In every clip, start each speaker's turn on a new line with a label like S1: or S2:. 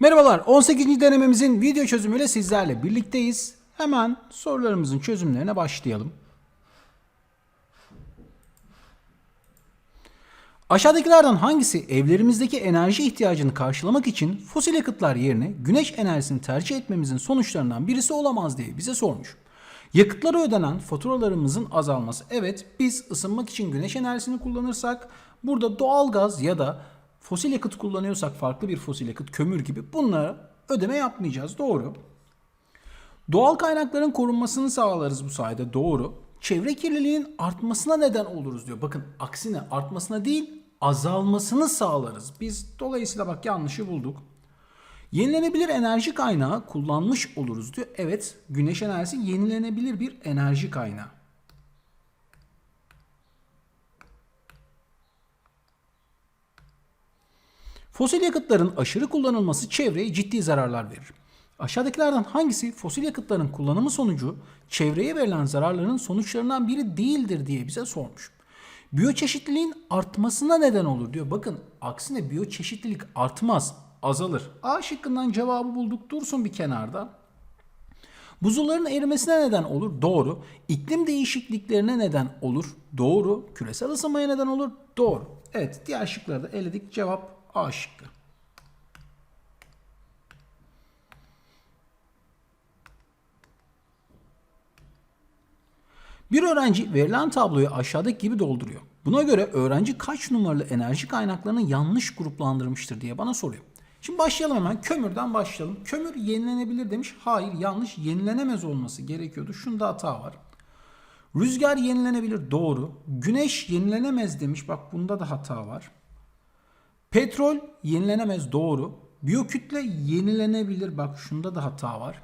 S1: Merhabalar 18. denememizin video çözümüyle sizlerle birlikteyiz. Hemen sorularımızın çözümlerine başlayalım. Aşağıdakilerden hangisi evlerimizdeki enerji ihtiyacını karşılamak için fosil yakıtlar yerine güneş enerjisini tercih etmemizin sonuçlarından birisi olamaz diye bize sormuş. Yakıtlara ödenen faturalarımızın azalması. Evet biz ısınmak için güneş enerjisini kullanırsak burada doğalgaz ya da fosil yakıt kullanıyorsak farklı bir fosil yakıt kömür gibi bunlara ödeme yapmayacağız. Doğru. Doğal kaynakların korunmasını sağlarız bu sayede doğru. Çevre kirliliğinin artmasına neden oluruz diyor. Bakın aksine artmasına değil azalmasını sağlarız. Biz dolayısıyla bak yanlışı bulduk. Yenilenebilir enerji kaynağı kullanmış oluruz diyor. Evet güneş enerjisi yenilenebilir bir enerji kaynağı. Fosil yakıtların aşırı kullanılması çevreye ciddi zararlar verir. Aşağıdakilerden hangisi fosil yakıtların kullanımı sonucu çevreye verilen zararların sonuçlarından biri değildir diye bize sormuş. Biyoçeşitliliğin artmasına neden olur diyor. Bakın aksine biyoçeşitlilik artmaz, azalır. A şıkkından cevabı bulduk dursun bir kenarda. Buzulların erimesine neden olur. Doğru. İklim değişikliklerine neden olur. Doğru. Küresel ısınmaya neden olur. Doğru. Evet diğer şıkları da eledik. Cevap A şıkkı. Bir öğrenci verilen tabloyu aşağıdaki gibi dolduruyor. Buna göre öğrenci kaç numaralı enerji kaynaklarını yanlış gruplandırmıştır diye bana soruyor. Şimdi başlayalım hemen. Kömürden başlayalım. Kömür yenilenebilir demiş. Hayır yanlış. Yenilenemez olması gerekiyordu. Şunda hata var. Rüzgar yenilenebilir. Doğru. Güneş yenilenemez demiş. Bak bunda da hata var. Petrol yenilenemez. Doğru. Biyokütle yenilenebilir. Bak şunda da hata var.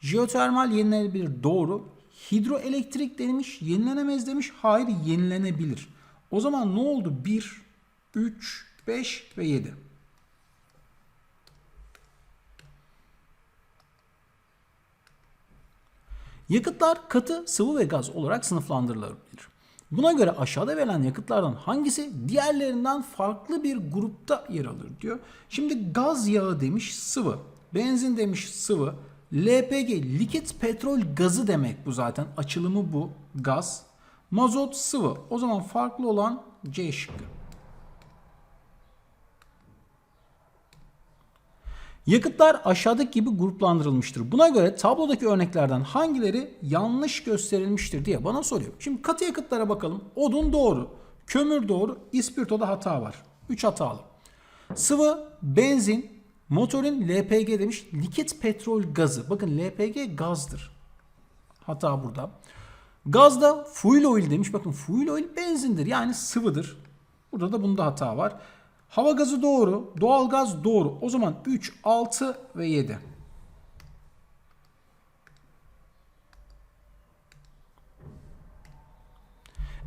S1: Jeotermal yenilenebilir. Doğru. Hidroelektrik demiş. Yenilenemez demiş. Hayır yenilenebilir. O zaman ne oldu? 1, 3, 5 ve 7. Yakıtlar katı, sıvı ve gaz olarak sınıflandırılabilir. Buna göre aşağıda verilen yakıtlardan hangisi diğerlerinden farklı bir grupta yer alır diyor. Şimdi gaz yağı demiş sıvı, benzin demiş sıvı, LPG likit petrol gazı demek bu zaten açılımı bu gaz. Mazot sıvı o zaman farklı olan C şıkkı. Yakıtlar aşağıdaki gibi gruplandırılmıştır. Buna göre tablodaki örneklerden hangileri yanlış gösterilmiştir diye bana soruyor. Şimdi katı yakıtlara bakalım. Odun doğru, kömür doğru, ispirtoda hata var. 3 hatalı. Sıvı, benzin, motorin LPG demiş. Likit petrol gazı. Bakın LPG gazdır. Hata burada. Gazda fuel oil demiş. Bakın fuel oil benzindir. Yani sıvıdır. Burada da bunda hata var. Hava gazı doğru. Doğal gaz doğru. O zaman 3, 6 ve 7.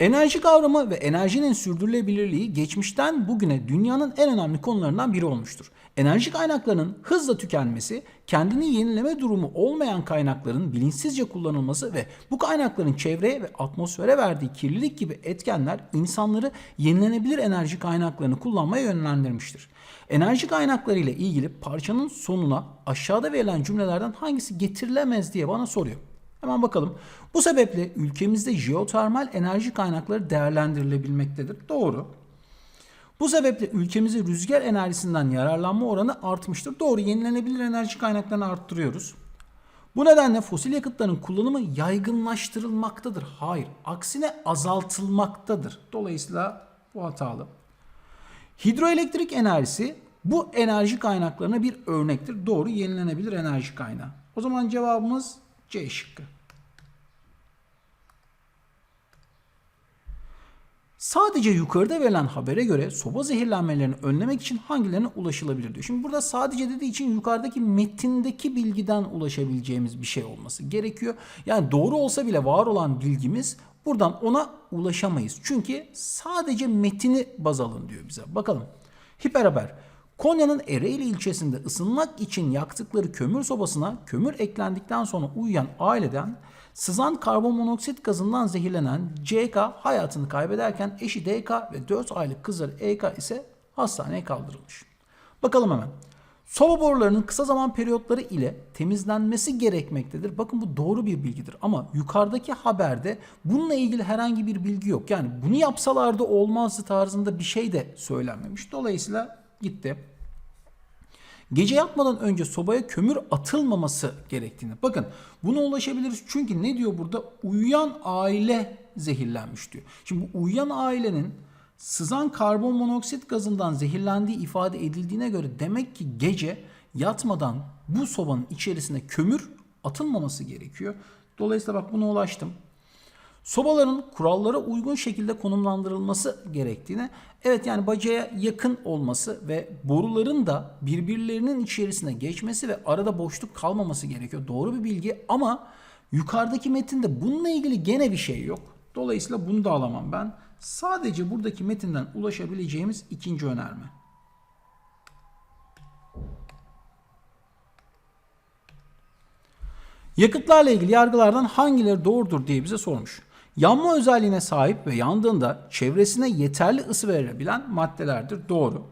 S1: Enerji kavramı ve enerjinin sürdürülebilirliği geçmişten bugüne dünyanın en önemli konularından biri olmuştur. Enerji kaynaklarının hızla tükenmesi, kendini yenileme durumu olmayan kaynakların bilinçsizce kullanılması ve bu kaynakların çevreye ve atmosfere verdiği kirlilik gibi etkenler insanları yenilenebilir enerji kaynaklarını kullanmaya yönlendirmiştir. Enerji kaynakları ile ilgili parçanın sonuna aşağıda verilen cümlelerden hangisi getirilemez diye bana soruyor. Hemen bakalım. Bu sebeple ülkemizde jeotermal enerji kaynakları değerlendirilebilmektedir. Doğru. Bu sebeple ülkemizde rüzgar enerjisinden yararlanma oranı artmıştır. Doğru yenilenebilir enerji kaynaklarını arttırıyoruz. Bu nedenle fosil yakıtların kullanımı yaygınlaştırılmaktadır. Hayır, aksine azaltılmaktadır. Dolayısıyla bu hatalı. Hidroelektrik enerjisi bu enerji kaynaklarına bir örnektir. Doğru yenilenebilir enerji kaynağı. O zaman cevabımız C şıkkı. Sadece yukarıda verilen habere göre soba zehirlenmelerini önlemek için hangilerine ulaşılabilir diyor. Şimdi burada sadece dediği için yukarıdaki metindeki bilgiden ulaşabileceğimiz bir şey olması gerekiyor. Yani doğru olsa bile var olan bilgimiz buradan ona ulaşamayız. Çünkü sadece metini baz alın diyor bize. Bakalım. Hiperhaber. Konya'nın Ereğli ilçesinde ısınmak için yaktıkları kömür sobasına kömür eklendikten sonra uyuyan aileden sızan karbonmonoksit gazından zehirlenen CK hayatını kaybederken eşi DK ve 4 aylık kızları EK ise hastaneye kaldırılmış. Bakalım hemen. Soba borularının kısa zaman periyotları ile temizlenmesi gerekmektedir. Bakın bu doğru bir bilgidir ama yukarıdaki haberde bununla ilgili herhangi bir bilgi yok. Yani bunu yapsalardı olmazdı tarzında bir şey de söylenmemiş. Dolayısıyla gitti. Gece yatmadan önce sobaya kömür atılmaması gerektiğini. Bakın buna ulaşabiliriz çünkü ne diyor burada? Uyuyan aile zehirlenmiş diyor. Şimdi bu uyuyan ailenin sızan karbon monoksit gazından zehirlendiği ifade edildiğine göre demek ki gece yatmadan bu sobanın içerisine kömür atılmaması gerekiyor. Dolayısıyla bak buna ulaştım. Sobaların kurallara uygun şekilde konumlandırılması gerektiğine, evet yani bacaya yakın olması ve boruların da birbirlerinin içerisine geçmesi ve arada boşluk kalmaması gerekiyor. Doğru bir bilgi ama yukarıdaki metinde bununla ilgili gene bir şey yok. Dolayısıyla bunu da alamam ben. Sadece buradaki metinden ulaşabileceğimiz ikinci önerme. Yakıtlarla ilgili yargılardan hangileri doğrudur diye bize sormuş. Yanma özelliğine sahip ve yandığında çevresine yeterli ısı verebilen maddelerdir. Doğru.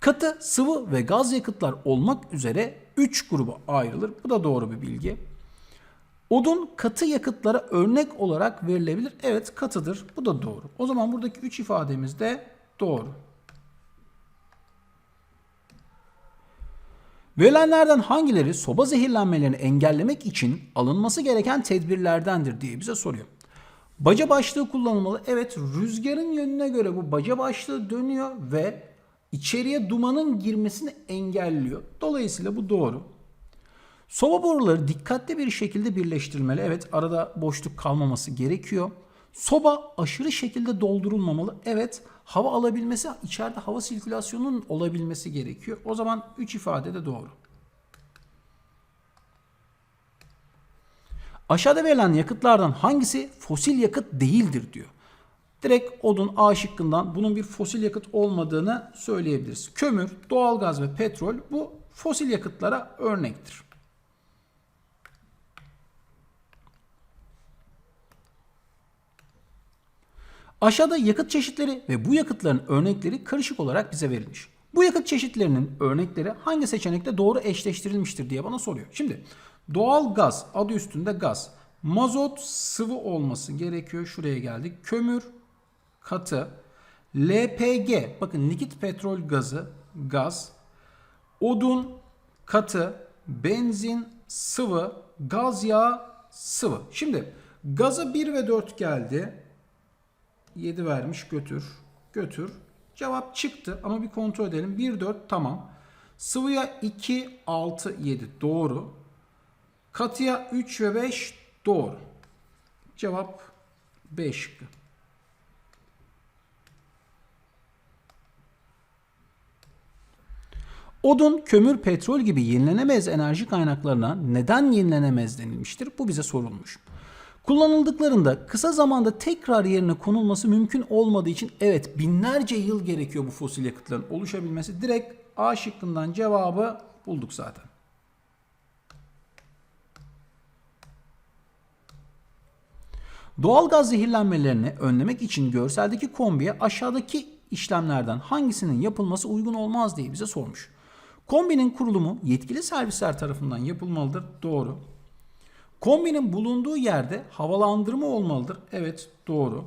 S1: Katı, sıvı ve gaz yakıtlar olmak üzere 3 gruba ayrılır. Bu da doğru bir bilgi. Odun katı yakıtlara örnek olarak verilebilir. Evet katıdır. Bu da doğru. O zaman buradaki 3 ifademiz de doğru. Verilenlerden hangileri soba zehirlenmelerini engellemek için alınması gereken tedbirlerdendir diye bize soruyor. Baca başlığı kullanılmalı. Evet rüzgarın yönüne göre bu baca başlığı dönüyor ve içeriye dumanın girmesini engelliyor. Dolayısıyla bu doğru. Soba boruları dikkatli bir şekilde birleştirilmeli. Evet arada boşluk kalmaması gerekiyor. Soba aşırı şekilde doldurulmamalı. Evet hava alabilmesi, içeride hava sirkülasyonunun olabilmesi gerekiyor. O zaman 3 ifade de doğru. Aşağıda verilen yakıtlardan hangisi fosil yakıt değildir diyor. Direkt odun A şıkkından bunun bir fosil yakıt olmadığını söyleyebiliriz. Kömür, doğalgaz ve petrol bu fosil yakıtlara örnektir. Aşağıda yakıt çeşitleri ve bu yakıtların örnekleri karışık olarak bize verilmiş. Bu yakıt çeşitlerinin örnekleri hangi seçenekte doğru eşleştirilmiştir diye bana soruyor. Şimdi doğal gaz adı üstünde gaz. Mazot sıvı olması gerekiyor. Şuraya geldik. Kömür katı. LPG bakın likit petrol gazı gaz. Odun katı. Benzin sıvı. Gaz yağı sıvı. Şimdi gaza 1 ve 4 geldi. 7 vermiş götür. Götür. Cevap çıktı ama bir kontrol edelim. 1, 4 tamam. Sıvıya 2, 6, 7 doğru. Katıya 3 ve 5 doğru. Cevap 5 şıkkı. Odun, kömür, petrol gibi yenilenemez enerji kaynaklarına neden yenilenemez denilmiştir? Bu bize sorulmuş. Kullanıldıklarında kısa zamanda tekrar yerine konulması mümkün olmadığı için evet binlerce yıl gerekiyor bu fosil yakıtların oluşabilmesi. Direkt A şıkkından cevabı bulduk zaten. Doğal gaz zehirlenmelerini önlemek için görseldeki kombiye aşağıdaki işlemlerden hangisinin yapılması uygun olmaz diye bize sormuş. Kombinin kurulumu yetkili servisler tarafından yapılmalıdır. Doğru. Kombinin bulunduğu yerde havalandırma olmalıdır. Evet doğru.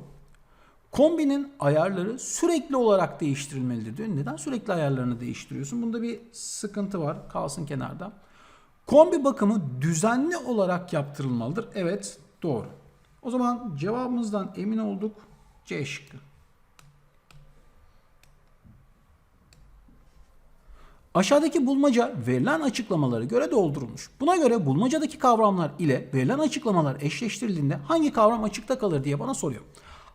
S1: Kombinin ayarları sürekli olarak değiştirilmelidir diyor. Neden sürekli ayarlarını değiştiriyorsun? Bunda bir sıkıntı var. Kalsın kenarda. Kombi bakımı düzenli olarak yaptırılmalıdır. Evet doğru. O zaman cevabımızdan emin olduk. C şıkkı. Aşağıdaki bulmaca verilen açıklamalara göre doldurulmuş. Buna göre bulmacadaki kavramlar ile verilen açıklamalar eşleştirildiğinde hangi kavram açıkta kalır diye bana soruyor.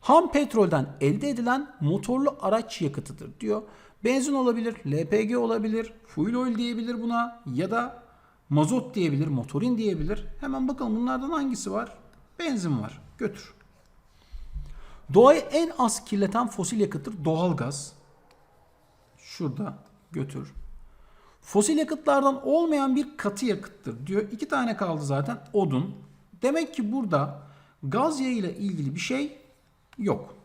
S1: Ham petrolden elde edilen motorlu araç yakıtıdır diyor. Benzin olabilir, LPG olabilir, fuel oil diyebilir buna ya da mazot diyebilir, motorin diyebilir. Hemen bakalım bunlardan hangisi var? Benzin var. Götür. Doğayı en az kirleten fosil yakıttır doğalgaz. Şurada götür. Fosil yakıtlardan olmayan bir katı yakıttır diyor. İki tane kaldı zaten odun. Demek ki burada gaz yağı ile ilgili bir şey yok.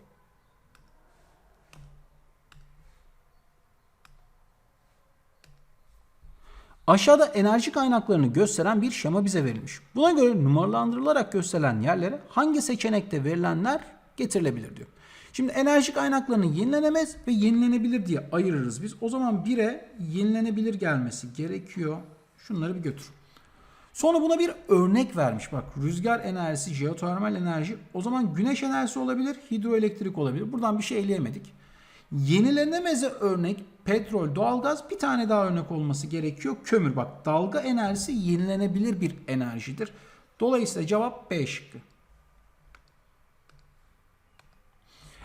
S1: Aşağıda enerji kaynaklarını gösteren bir şema bize verilmiş. Buna göre numaralandırılarak gösterilen yerlere hangi seçenekte verilenler getirilebilir diyor. Şimdi enerji kaynaklarını yenilenemez ve yenilenebilir diye ayırırız biz. O zaman 1'e yenilenebilir gelmesi gerekiyor. Şunları bir götür. Sonra buna bir örnek vermiş. Bak rüzgar enerjisi, jeotermal enerji. O zaman güneş enerjisi olabilir, hidroelektrik olabilir. Buradan bir şey eleyemedik. Yenilenemeze örnek petrol, doğalgaz bir tane daha örnek olması gerekiyor. Kömür bak dalga enerjisi yenilenebilir bir enerjidir. Dolayısıyla cevap B şıkkı.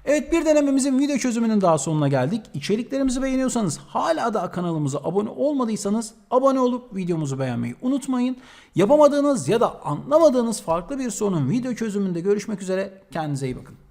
S1: Evet bir denememizin video çözümünün daha sonuna geldik. İçeriklerimizi beğeniyorsanız hala da kanalımıza abone olmadıysanız abone olup videomuzu beğenmeyi unutmayın. Yapamadığınız ya da anlamadığınız farklı bir sorunun video çözümünde görüşmek üzere. Kendinize iyi bakın.